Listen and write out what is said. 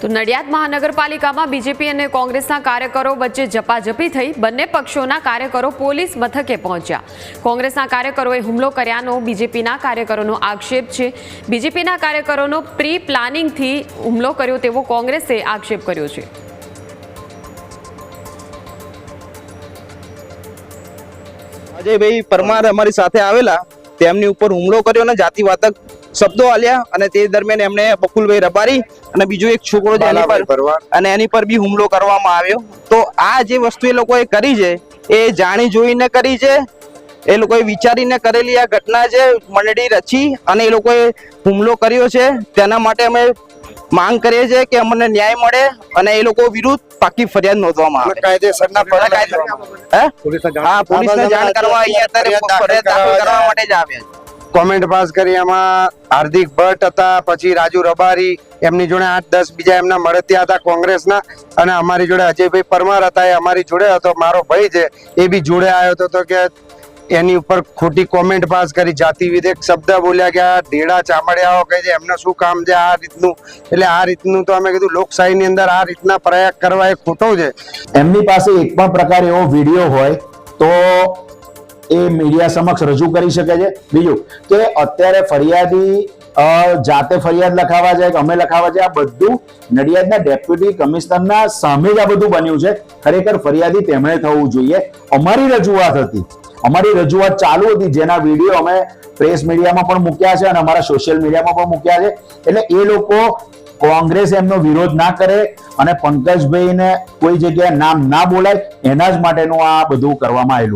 તો નડિયાદ મહાનગરપાલિકામાં બીજેપી અને કોંગ્રેસના કાર્યકરો વચ્ચે ઝપાઝપી થઈ બંને પક્ષોના કાર્યકરો પોલીસ મથકે પહોંચ્યા. કોંગ્રેસના કાર્યકરોએ હુમલો કર્યાનો બીજેપીના કાર્યકરોનો આક્ષેપ છે. બીજેપીના કાર્યકરોનો પ્રી પ્લાનિંગથી હુમલો કર્યો તેવો કોંગ્રેસે આક્ષેપ કર્યો છે. અજયભાઈ પરમાર અમારી સાથે આવેલા. તેમની ઉપર હુમલો કર્યો અને જાતિવાતક શબ્દો આલ્યા અને તે દરમિયાન એમણે બકુલભાઈ રબારી અને બીજો એક છોકરો છે એની પર અને એની પર બી હુમલો કરવામાં આવ્યો. તો આ જે વસ્તુ એ લોકોએ કરી છે એ જાણી જોઈને કરી છે એ લોકોએ વિચારીને કરેલી આ ઘટના છે મંડળી રચી અને એ લોકોએ હુમલો કર્યો છે તેના માટે અમે માંગ કરીએ છીએ કે અમને ન્યાય મળે અને એ લોકો વિરુદ્ધ પાકી ફરિયાદ નોંધવામાં આવે. કાયદેસરના હા? પોલીસને જાણ કરવા અહીંયા અત્યારે ફરિયાદ દાખલ કરવા માટે જ આવ્યા છે. કોમેન્ટ પાસ કરી એમાં હાર્દિક ભટ્ટ હતા પછી રાજુ રબારી એમની જોડે આઠ દસ બીજા એમના મળતિયા હતા કોંગ્રેસના અને અમારી જોડે અજયભાઈ પરમાર હતા એ અમારી જોડે હતો મારો ભાઈ છે એ બી જોડે આવ્યો હતો તો કે એની ઉપર ખોટી કોમેન્ટ પાસ કરી. જાતિ વિધેક શબ્દ બોલ્યા કે આ ઢેડા ચામડિયાઓ કહે છે, એમને શું કામ છે આ રીતનું? એટલે આ રીતનું તો અમે કીધું, લોકશાહીની અંદર આ રીતના પ્રયાગ કરવા એ ખોટો છે. એમની પાસે એક પણ પ્રકાર એવો વીડિયો હોય તો એ મીડિયા સમક્ષ રજૂ કરી શકે છે. બીજું કે અત્યારે ફરિયાદી જાતે ફરિયાદ લખાવા જાય કે અમે લખાવા જાય, આ બધું નડિયાદના ડેપ્યુટી કમિશનરના સામે જ આ બધું બન્યું છે. ખરેખર ફરિયાદી તેમણે થવું જોઈએ. અમારી રજૂઆત હતી અમારી રજૂઆત ચાલુ હતી, જેના વીડિયો અમે પ્રેસ મીડિયામાં પણ મૂક્યા છે અને અમારા સોશિયલ મીડિયામાં પણ મૂક્યા છે. એટલે એ લોકો કોંગ્રેસ એમનો વિરોધ ના કરે અને પંકજભાઈને કોઈ જગ્યાએ નામ ના બોલાય, એના જ માટેનું આ બધું કરવામાં આવેલું